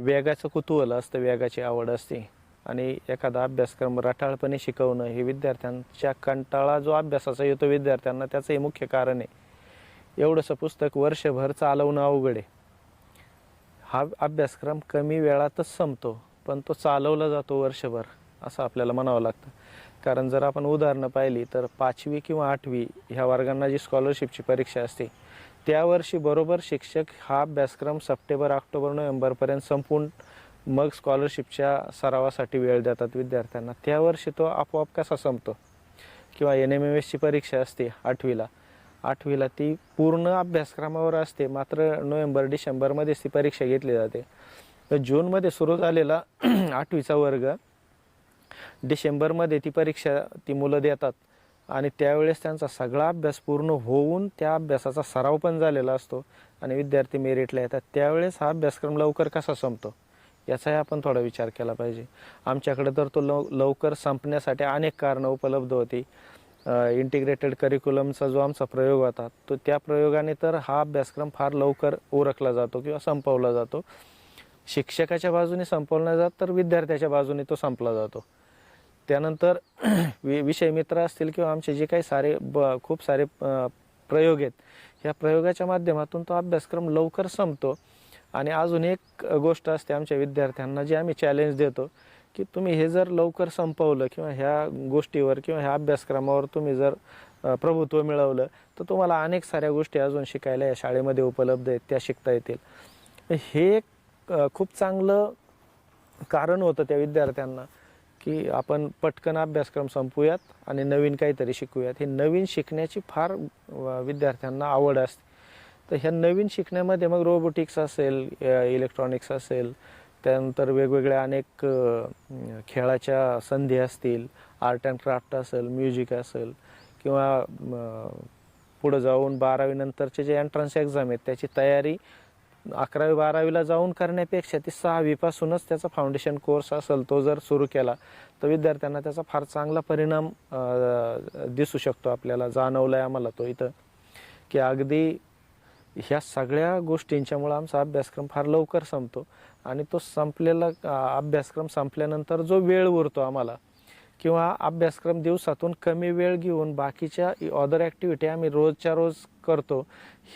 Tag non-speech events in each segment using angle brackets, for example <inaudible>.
वेगाचं कुतूहल असतं वेगाची आवड असते. आणि एखादा अभ्यासक्रम रटाळपणे शिकवणं हे विद्यार्थ्यांच्या कंटाळा जो अभ्यासाचा येतो विद्यार्थ्यांना त्याचं हे मुख्य कारण आहे. एवढंसं पुस्तक वर्षभर चालवणं अवघड आहे. हा अभ्यासक्रम कमी वेळातच संपतो पण तो चालवला जातो वर्षभर असं आपल्याला म्हणावं लागतं. कारण जर आपण उदाहरणं पाहिली तर पाचवी किंवा आठवी ह्या वर्गांना जी स्कॉलरशिपची परीक्षा असते त्या वर्षी बरोबर शिक्षक हा अभ्यासक्रम सप्टेंबर ऑक्टोबर नोव्हेंबरपर्यंत संपून मग स्कॉलरशिपच्या सरावासाठी वेळ देतात विद्यार्थ्यांना. त्या वर्षी तो आपोआप कसा संपतो? किंवा एन एम एम एसची परीक्षा असते आठवीला. आठवीला ती पूर्ण अभ्यासक्रमावर असते मात्र नोव्हेंबर डिसेंबरमध्येच ती परीक्षा घेतली जाते. तर जूनमध्ये सुरू झालेला <clears throat> आठवीचा वर्ग डिसेंबरमध्ये ती परीक्षा ती मुलं देतात. आणि त्यावेळेस त्यांचा सगळा अभ्यास पूर्ण होऊन त्या अभ्यासाचा सराव पण झालेला असतो. आणि विद्यार्थी मेरिटला येतात. त्यावेळेस हा अभ्यासक्रम लवकर कसा संपतो? याचाही आपण थोडा विचार केला पाहिजे. आमच्याकडे तर तो लव लवकर संपण्यासाठी अनेक कारणं उपलब्ध होती. इंटिग्रेटेड करिक्युलमचा जो आमचा प्रयोग होता तो त्या प्रयोगाने तर हा अभ्यासक्रम फार लवकर ओळखला जातो किंवा संपवला जातो. शिक्षकाच्या बाजूने संपवला जात तर विद्यार्थ्याच्या बाजूने तो संपला जातो. त्यानंतर <clears throat> वि विषय मित्र असतील किंवा आमचे जे काही सारे ब खूप सारे प्रयोग आहेत या प्रयोगाच्या माध्यमातून तो अभ्यासक्रम लवकर संपतो. आणि अजून एक गोष्ट असते आमच्या विद्यार्थ्यांना जे आम्ही चॅलेंज देतो की तुम्ही हे जर लवकर संपवलं किंवा ह्या गोष्टीवर किंवा ह्या अभ्यासक्रमावर तुम्ही जर प्रभुत्व मिळवलं तर तुम्हाला अनेक साऱ्या गोष्टी अजून शिकायला या शाळेमध्ये उपलब्ध आहेत त्या शिकता येतील. हे एक खूप चांगलं कारण होतं त्या विद्यार्थ्यांना. की आपण पटकन अभ्यासक्रम संपूयात आणि नवीन काहीतरी शिकूयात. हे नवीन शिकण्याची फार विद्यार्थ्यांना आवड असते. तर ह्या नवीन शिकण्यामध्ये मग रोबोटिक्स असेल इलेक्ट्रॉनिक्स असेल त्यानंतर वेगवेगळ्या अनेक खेळाच्या संधी असतील आर्ट अँड क्राफ्ट असेल म्युझिक असेल किंवा पुढं जाऊन बारावीनंतरचे जे एंट्रन्स एक्झाम आहेत त्याची तयारी अकरावी बारावीला जाऊन करण्यापेक्षा ती सहावीपासूनच त्याचा फाउंडेशन कोर्स असेल तो जर सुरू केला तर विद्यार्थ्यांना त्याचा फार चांगला परिणाम दिसू शकतो आपल्याला जाणवला आहे आम्हाला तो इथं. की अगदी ह्या सगळ्या गोष्टींच्यामुळं आमचा अभ्यासक्रम फार लवकर संपतो आणि तो संपलेला अभ्यासक्रम संपल्यानंतर जो वेळ उरतो आम्हाला किंवा अभ्यासक्रम दिवसातून कमी वेळ घेऊन बाकीच्या अदर ॲक्टिव्हिटी आम्ही रोजच्या रोज करतो.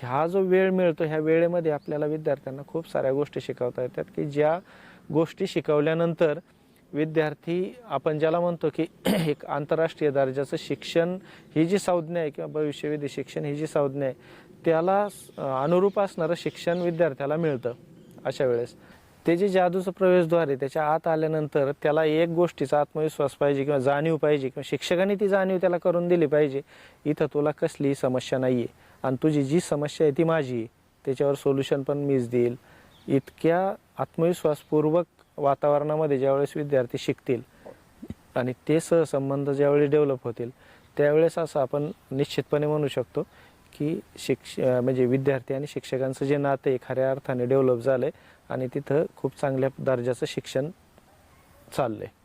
ह्या जो वेळ मिळतो ह्या वेळेमध्ये आपल्याला विद्यार्थ्यांना खूप साऱ्या गोष्टी शिकवता येतात की ज्या गोष्टी शिकवल्यानंतर विद्यार्थी आपण ज्याला म्हणतो की <clears throat> एक आंतरराष्ट्रीय दर्जाचं शिक्षण ही जी संज्ञा आहे किंवा भविष्यविधी शिक्षण ही जी संज्ञा आहे त्याला अनुरूप असणारं शिक्षण विद्यार्थ्याला मिळतं अशा वेळेस. ते जे जादूचं प्रवेशद्वार आहे त्याच्या आत आल्यानंतर त्याला एक गोष्टीचा आत्मविश्वास पाहिजे किंवा जाणीव पाहिजे किंवा शिक्षकांनी ती जाणीव त्याला करून दिली पाहिजे इथं तुला कसलीही समस्या नाही आहे आणि तुझी जी समस्या आहे ती माझी त्याच्यावर सोल्युशन पण मीच देईल. इतक्या आत्मविश्वासपूर्वक वातावरणामध्ये ज्यावेळेस विद्यार्थी शिकतील आणि ते सहसंबंध ज्यावेळी डेव्हलप होतील त्यावेळेस असं आपण निश्चितपणे म्हणू शकतो की शिक्ष म्हणजे विद्यार्थी आणि शिक्षकांचं जे नातं आहे खऱ्या अर्थाने डेव्हलप झालं आहे आणि तिथं खूप चांगल्या दर्जाचं शिक्षण चाललं आहे